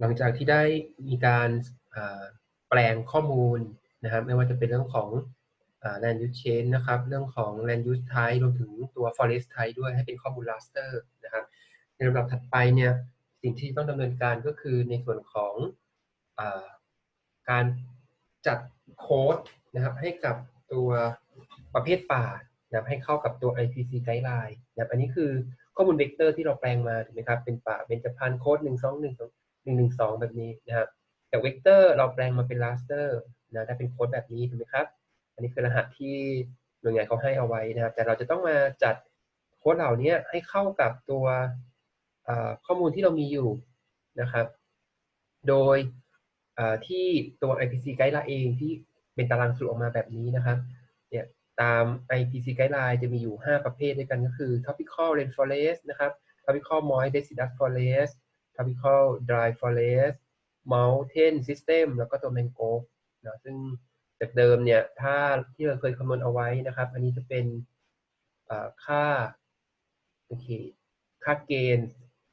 หลังจากที่ได้มีการแปลงข้อมูลนะครับ ไม่ว่าจะเป็นเรื่องของ land use change นะครับ เรื่องของ land use type รวมถึงตัว forest type ด้วยให้เป็นข้อมูล raster นะครับ ในลำดับถัดไปเนี่ยสิ่งที่ต้องดำเนินการก็คือในส่วนของอการจัดโค้ดนะครับให้กับตัวประเภทป่านะให้เข้ากับตัว IPC guideline นะครับอันนี้คือข้อมูลเวกเตอร์ที่เราแปลงมาถูกไหมครับเป็นป่าเป็นจพันโค้ดหนึ่งสองหนึ่ง หนึ่งหนึ่งสองแบบนี้นะครับจากเวกเตอร์เราแปลงมาเป็น raster นะได้เป็นโค้ดแบบนี้ถูกไหมครับ อันนี้คือรหัสที่หน่วยงานเขาให้เอาไว้นะครับ แต่เราจะต้องมาจัดโค้ดเหล่านี้ให้เข้ากับตัวข้อมูลที่เรามีอยู่นะครับ โดยที่ตัว IPC Guideline เองที่เป็นตารางสรุปออกมาแบบนี้นะครับเนี่ยตาม IPC Guideline จะมีอยู่ 5 ประเภทด้วยกันก็คือ Tropical Rainforest นะครับ Tropical Moist Deciduous Forest Tropical Dry Forest Mountain System แล้วก็ตัว Mangrove นะซึ่งจากเดิมเนี่ยถ้าที่เราเคยคำนวณเอาไว้นะครับ อันนี้จะเป็นค่าโอเคค่าเกณฑ์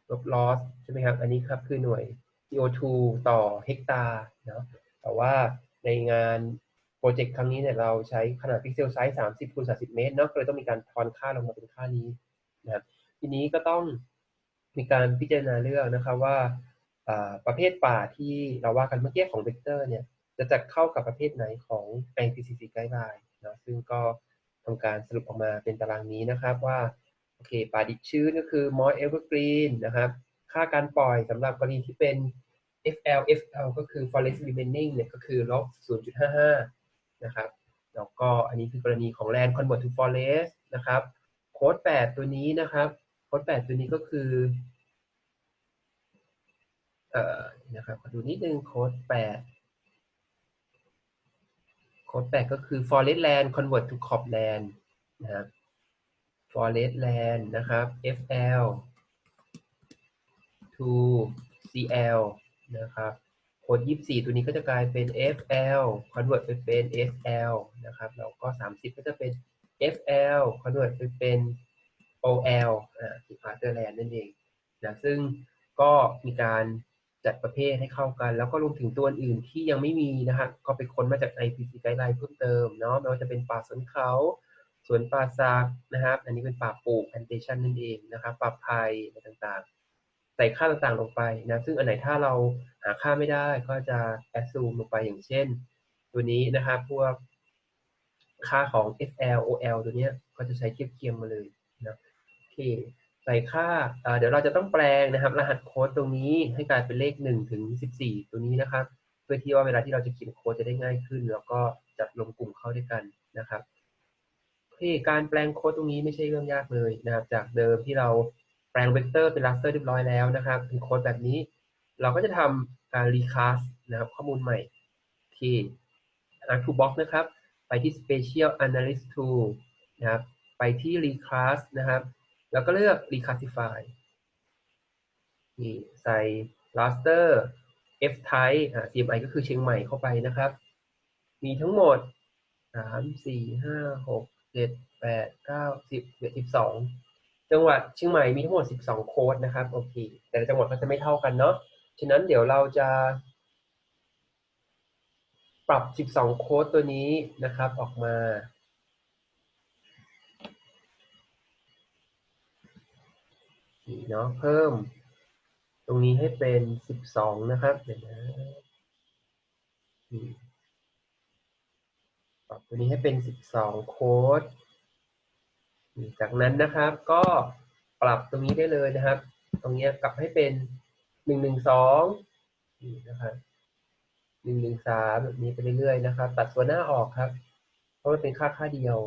ลบ loss ใช่ไหมครับ อันนี้ครับคือหน่วย CO2 ต่อเฮกตาร์เนาะแต่ว่าในงานโปรเจกต์ครั้งนี้เนี่ยเราใช้ขนาดพิกเซลไซส์ 30คูณ30 เมตรเนาะก็เลยต้องมีการทอนค่าลงมาเป็นค่านี้นะครับทีนี้ก็ต้อง มีการพิจารณาเลือกนะครับว่าประเภทป่าที่เราว่ากันเมื่อกี้ของเวกเตอร์เนี่ยจะจัดเข้ากับประเภทไหนของ IPCC Guideline นะซึ่งก็ทำการสรุปออกมาเป็นตารางนี้นะครับว่าโอเคป่าดิบชื้นก็คือ moist evergreen นะครับ ค่าการปล่อยสำหรับกรณีที่เป็น FL FL ก็คือ forest remaining เนี่ยก็คือลบ0.55 นะครับ แล้วก็อันนี้คือกรณีของ land convert to forest นะครับ โค้ด 8 ตัวนี้นะครับ โค้ดตัวนี้ก็คือ เอ่อนะครับดูนิดนึงโค้ด8โค้ด8ก็คือ forest land convert to crop land นะครับ forest land นะครับ FL to CL นะครับโค้ด24 ตัวนี้ก็จะกลายเป็น FL convert ไปเป็น SL นะครับ แล้วก็ 30 ก็จะเป็น FL convert ไปเป็น OL อ่าคือ Master Land นั่นเองนะซึ่งก็มีการจัดประเภทให้เข้ากัน แล้วก็รวมถึงตัวอื่นที่ยังไม่มีนะครับก็ไปค้นมาจาก IPC Guideline เพิ่มเติมเนาะไม่ว่าจะเป็นป่าสนเขาสวนป่าซากนะครับ อันนี้เป็นป่าปลูก plantation นั่นเองนะครับป่าไผ่อะไรต่างๆ ใส่ค่าต่างๆลงไปนะซึ่งอันไหนถ้าเราหาค่าไม่ได้ก็จะ assume ลงไปอย่างเช่น ตัวนี้นะครับพวกค่าของ FL OL ตัวนี้ก็จะใช้เทียบเคียงมาเลย เคใส่ค่าเดี๋ยวเราจะต้องแปลงนะครับ รหัสโค้ดตรงนี้ให้กลายเป็นเลข1ถึง14 ตัวนี้นะครับ เพื่อที่ว่าเวลาที่เราจะเขียนโค้ดจะได้ง่ายขึ้น แล้วก็จัดลงกลุ่มเข้าด้วยกันนะครับที่การแปลงโค้ดตรงนี้ไม่ใช่เรื่องยากเลยนะครับ จากเดิมที่เราแปลงเวกเตอร์เป็น raster เรียบร้อยแล้วนะครับเป็นโค้ดแบบนี้ เราก็จะทำการ recast นะครับ ข้อมูลใหม่ที่ toolbox นะครับ ไปที่ special analyst tool นะครับ ไปที่ recast นะครับ แล้วก็เลือก reclassify นี่ใส่ raster f type CMI ก็คือเชียงใหม่เข้าไปนะครับ มีทั้งหมดสามสี่ห้าหกเจ็ดแปดเก้าสิบเอ็ดสิบสองจังหวัดเชียงใหม่มีทั้งหมดสิบสองโค้ดนะครับ โอเค แต่จังหวัดก็จะไม่เท่ากันเนาะ ฉะนั้นเดี๋ยวเราจะปรับสิบสองโค้ดตัวนี้นะครับ ออกมา เนาะเพิ่ม ตรงนี้ให้เป็นสิบสองนะครับเดี๋ยวนะปรับตัวนี้ให้เป็น12โค้ดจากนั้นนะครับก็ปรับตรงนี้ได้เลยนะครับ ตรงนี้กลับให้เป็น112นี่นะครับ113แบบนี้ไปเรื่อยๆนะครับ ตัดตัวหน้าออกครับ เพราะมันเป็นค่าค่าเดียว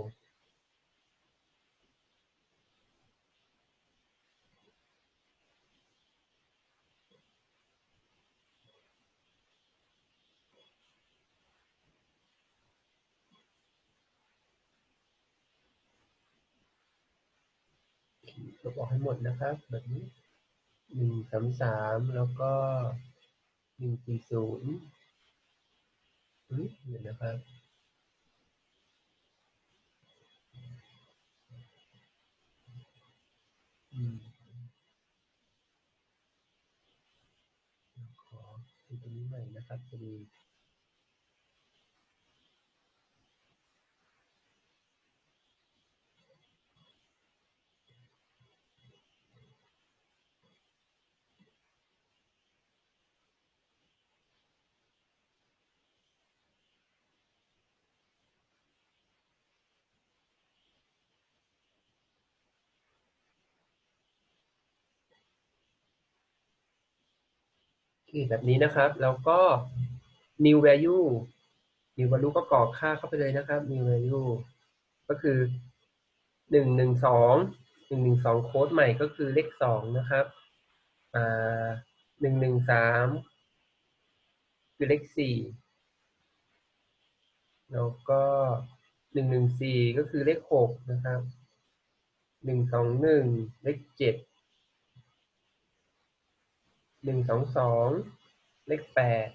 ลบออกให้หมดนะครับ แบบนี้หนึ่งสามสามแล้วก็หนึ่งสี่ศูนย์เดี๋ยวนะครับขอดูตรงนี้ใหม่นะครับจะมี แบบนี้นะครับ แล้วก็ new value new value ก็กรอกค่าเข้าไปเลยนะครับ new value ก็คือหนึ่งหนึ่งสองหนึ่งหนึ่งสองโค้ดใหม่ก็คือเลขสองนะครับอ่าหนึ่งหนึ่งสามคือเลขสี่แล้วก็หนึ่งหนึ่งสี่ก็คือเลขหกนะครับหนึ่งสองหนึ่งเลขเจ็ด หนึ่งสองสองเลขแปด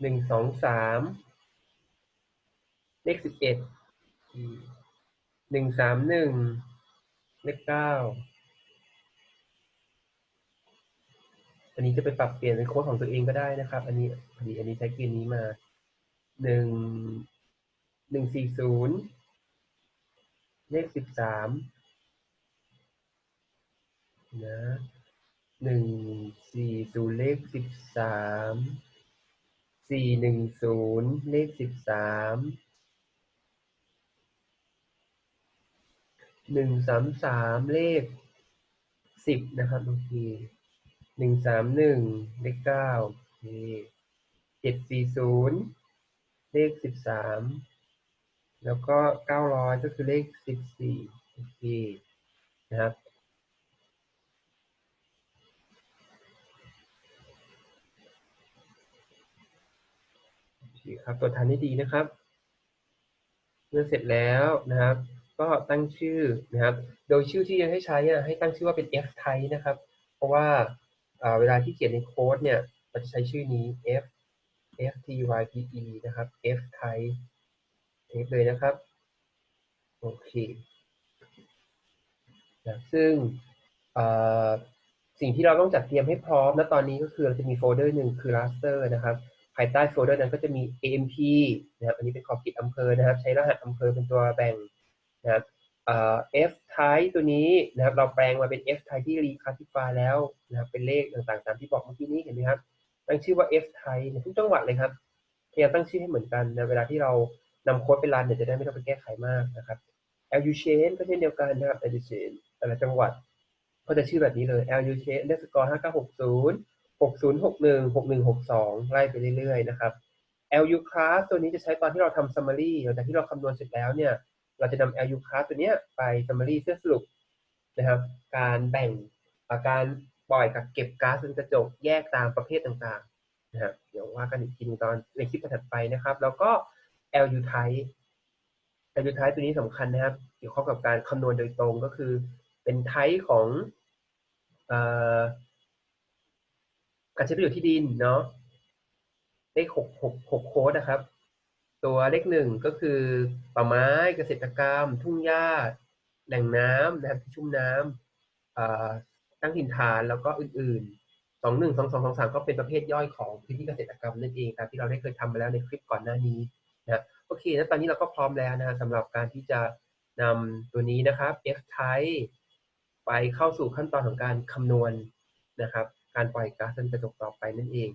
หนึ่งสองสามเลขสิบเอ็ดหนึ่งสามหนึ่งเลขเก้าอันนี้จะไปปรับเปลี่ยนเป็นโค้ดของตัวเองก็ได้นะครับ อันนี้พอดีอันนี้ใช้เกณฑ์นี้มาหนึ่งหนึ่งสี่ศูนย์เลขสิบสามนะ หนึ่งสี่ศูนย์เลขสิบสามสี่หนึ่งศูนย์เลขสิบสามหนึ่งสามสามเลขสิบนะครับโอเคหนึ่งสามหนึ่งเลขเก้าโอเคเจ็ดสี่ศูนย์เลขสิบสามแล้วก็เก้าร้อยก็คือเลขสิบสี่โอเคนะครับ โอเครับ ตัวจทานให้ดีนะครับ เมื่อเสร็จแล้วนะครับ ก็ตั้งชื่อนะครับ โดยชื่อที่จะให้ใช้อะให้ตั้งชื่อว่าเป็น f type นะครับ เพราะว่าเวลาที่เขียนในโค้ดเนี่ยเราจะใช้ชื่อนี้ f f t y p e นะครับ f type เทปเลยนะครับ โอเคนะซึ่งสิ่งที่เราต้องจัดเตรียมให้พร้อมณตอนนี้ก็คือเราจะมีโฟลเดอร์หนึ่งคือ raster นะครับ ภายใต้โฟลเดอร์นั้นก็จะมี AMP นะครับ อันนี้เป็นขอบเขตอำเภอนะครับ ใช้รหัสอำเภอเป็นตัวแบ่งนะครับเอ่อ F type ตัวนี้นะครับ เราแปลงมาเป็น F type ที่ reclassify แล้วนะครับ เป็นเลขต่างๆ ตามที่บอกเมื่อกี้นี้เห็นไหมครับ ตั้งชื่อว่า F type ในทุกจังหวัดเลยครับ พยายามตั้งชื่อให้เหมือนกันนะเวลาที่เรานำโค้ดไปรันเนี่ยจะได้ไม่ต้องไปแก้ไขมากนะครับ LU chain ก็เช่นเดียวกันนะครับ LU chain แต่ละจังหวัดก็จะชื่อแบบนี้เลย LU chain underscore 5960 6061 6162 ไล่ไปเรื่อยๆ นะครับ LU class ตัวนี้จะใช้ตอนที่เราทำ summary หลังจากที่เราคำนวณเสร็จแล้วเนี่ย เราจะนำ LU class ตัวนี้ไป summary เพื่อสรุปนะครับ การแบ่งาการปล่อยกับเก็บก๊าซเรือนกระจกแยกตามประเภทต่างๆนะครับเดี๋ยวว่ากันอีกทีนึงตอนในคลิปถัดไปนะครับ แล้วก็ LU type LU type ตัวนี้สำคัญนะครับ เกี่ยวข้องกับการคำนวณโดยตรงก็คือเป็น type ของ การใช้ประโยชน์ที่ดินเนาะเลขหกหกหกโค้ดนะครับ ตัวเลขหนึ่งก็คือป่าไม้เกษตรกรรม ทุ่งหญ้า แหล่งน้ำนะครับที่ชุ่มน้ำตั้งถิ่นฐานแล้วก็อื่นๆสองหนึ่งสองสองสองสามก็เป็นประเภทย่อยของพื้นที่เกษตรกรรมนั่นเองตามที่เราได้เคยทำมาแล้วในคลิปก่อนหน้านี้นะโอเคแล้วตอนนี้เราก็พร้อมแล้วนะฮะสำหรับการที่จะนำตัวนี้นะครับ F type ไปเข้าสู่ขั้นตอนของการคำนวณนะครับ การปล่อยก๊าซเรือนกระจกต่อไปนั่นเอง